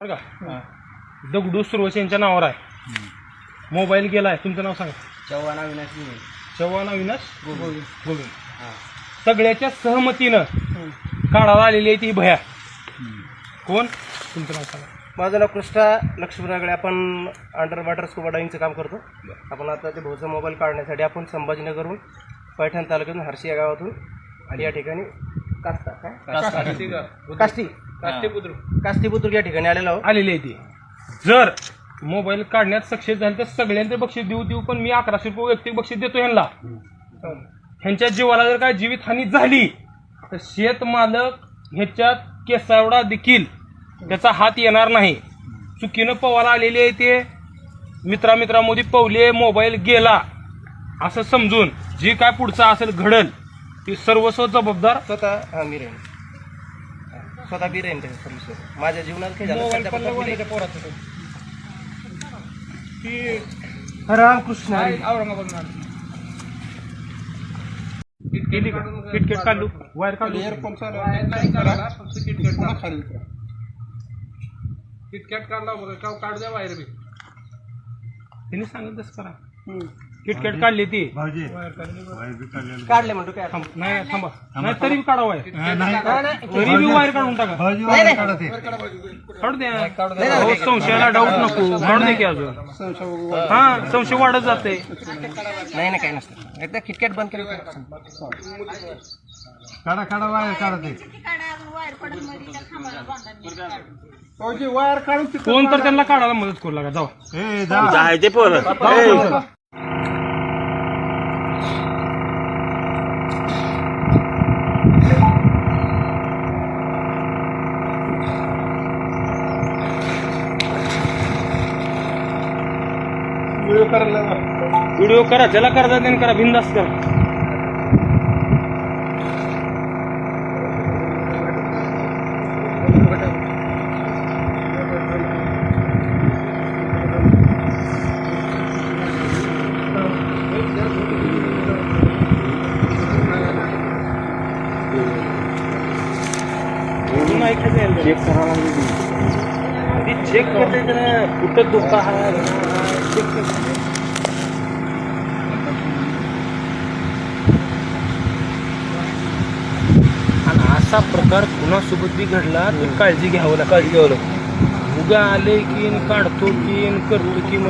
बरं का? दगडू सुरवश यांच्या नावावर आहे. मोबाईल गेलाय. तुमचं नाव सांगा. चव्हाण अविनाश चव्हाण अविनाश गोविंद. गोविंद. हां. सगळ्याच्या सहमतीनं काढायला आलेली आहे ती भया. कोण? तुमचं नाव सांगा. माझं नाव कृष्णा लक्ष्मण रागडे आपण अंडर वॉटर स्कुबा डायविंगचं काम करतो. आपण आता ते भाऊचा मोबाईल काढण्यासाठी आपण संभाजीनगरहून पैठण तालुक्यातून हर्षी या गावातून आणि या ठिकाणी कास्ता. काय? काष्टी काष्टी बुद्रुक या ठिकाणी आलेलो आहोत. आलेली आहे ती. जर मोबाईल काढण्यात सक्सेस झाले तर सगळ्यांचे बक्षीस देऊ देऊ पण मी अकराशे रुपये वैयक्तिक बक्षीस देतो ह्यांना. ह्यांच्या जीवाला जर काय जीवितहानी झाली तर शेतमालक ह्याच्यात केसावडा देखील त्याचा हात येणार नाही. चुकीनं पवाला आलेली आहे ते. मित्रा मित्रामध्ये पवले मोबाईल गेला. असं समजून जे काय पुढचं असेल घडल ती सर्वस्व जबाबदार स्वतः हां मी राहीन स्वतः बी राहीन त्या सर्विसवर माझ्या जीवनात झालं मोबाईल पोराचं तो. ती रामकृष्ण. हरी. औरंगाबाद केली का? किटकेट काढू वायर काढू किटकॅट काढला बघा का काढ द्या बाहेर बी. तिने सांगितलं तसं करा किटकेट काढली ती. काढले म्हणतो काय थांब नाही थांबा. नाही तरी बी काढा वायर तरी बी वायर काढून टाका. काढू द्या हो, संशयाला डाऊट नको. काढू दे की अजून. हा संशय वाढत जाते. नाही नाही काही नसतं. एकदा किटकॅट बंद केलं काढा काढा वायर काढा ते. कोण तर त्यांना काढायला मदत करू लागा. जाऊ. ए जा. व्हिडिओ करा ज्याला करा त्याने करा बिंदास करा. चेक आधी चेक करते तर कुठं दुखा आहे. आणि असा प्रकार कुणासोबत बी घडला तर काळजी घ्यावं लागतं काळजी घ्यावं लागतं उगा आले की न काढतो की न करतो की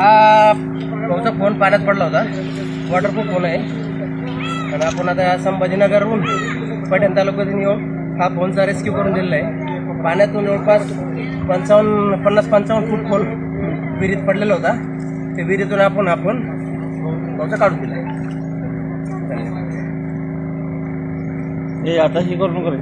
हा तुमचा फोन पाण्यात पडला होता. वॉटरप्रूफ फोन आहे. आणि आपण आता संभाजीनगरहून पैठण तालुक्यातून येऊन हा फोनचा रेस्क्यू करून दिलेला आहे. पाण्यातून जवळपास पंचावन्न पन्नास पंचावन्न फूट खोल विहिरीत पडलेला होता. ते विहिरीतून आपण आपण भाऊचा काढून दिला आहे. आता हे करून करेल